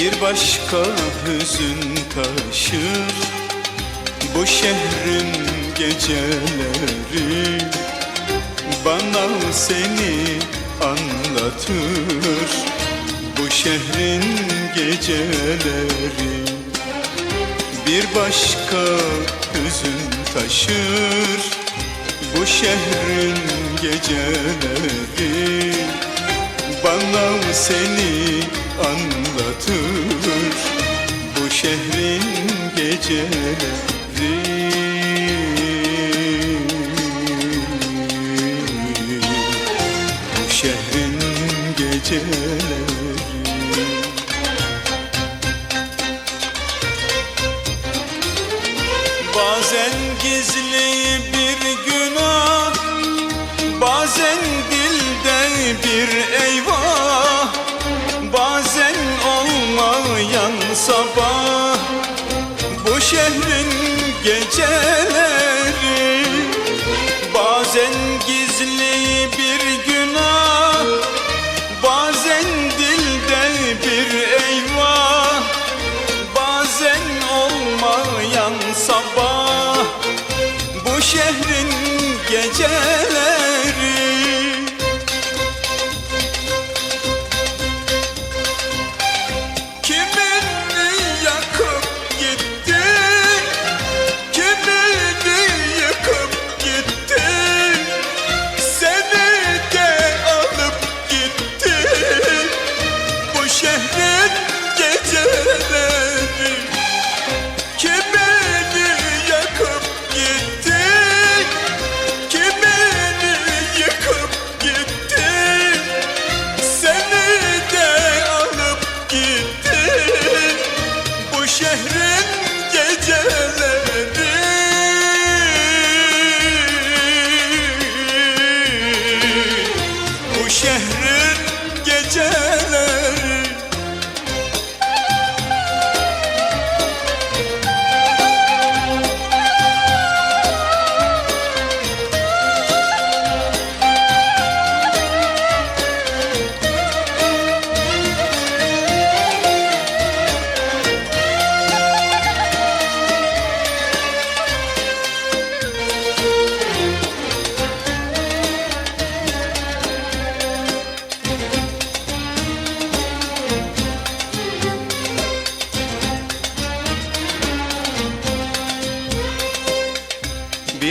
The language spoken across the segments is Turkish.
Bir başka hüzün taşır Bu şehrin geceleri. Bana seni anlatır Bu şehrin geceleri. Bir başka hüzün taşır Bu şehrin geceleri bana seni anlatır. Bu şehrin geceleri. Bu şehrin geceleri. Bazen gizli Bazen gizli bir günah Bazen dilde bir eyvah Bazen olmayan sabah. Bu şehrin geceleri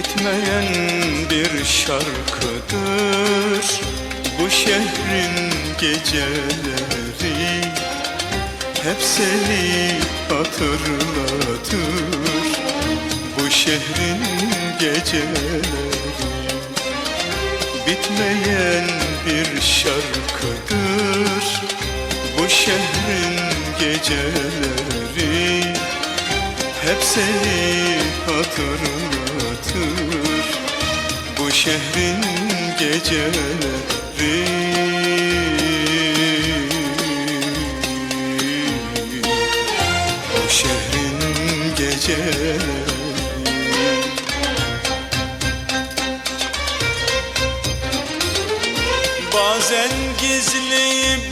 Bitmeyen bir şarkıdır. Bu şehrin geceleri Hep seni hatırlatır. Bu şehrin geceleri Bitmeyen bir şarkıdır. Bu şehrin geceleri hep seni hatırlatır Bu şehrin geceleri. Bu şehrin geceleri. Bazen gizli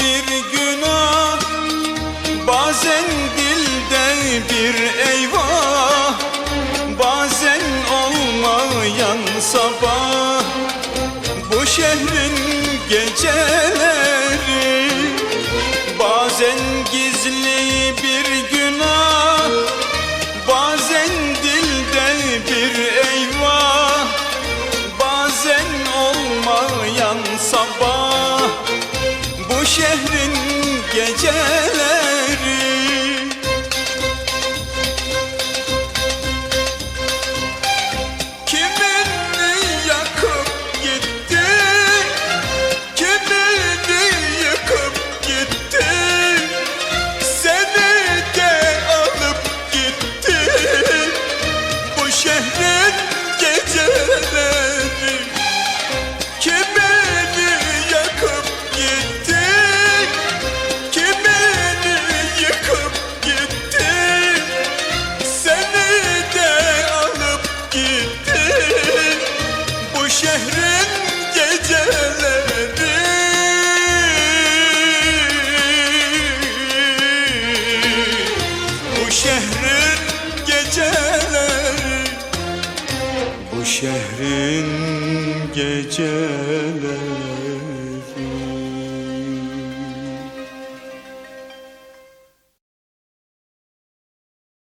Şehrin geceleri Bazen gizli bir günah Bazen dilde bir eyvah Bazen olmayan sabah. Bu şehrin geceleri şehrin geceleri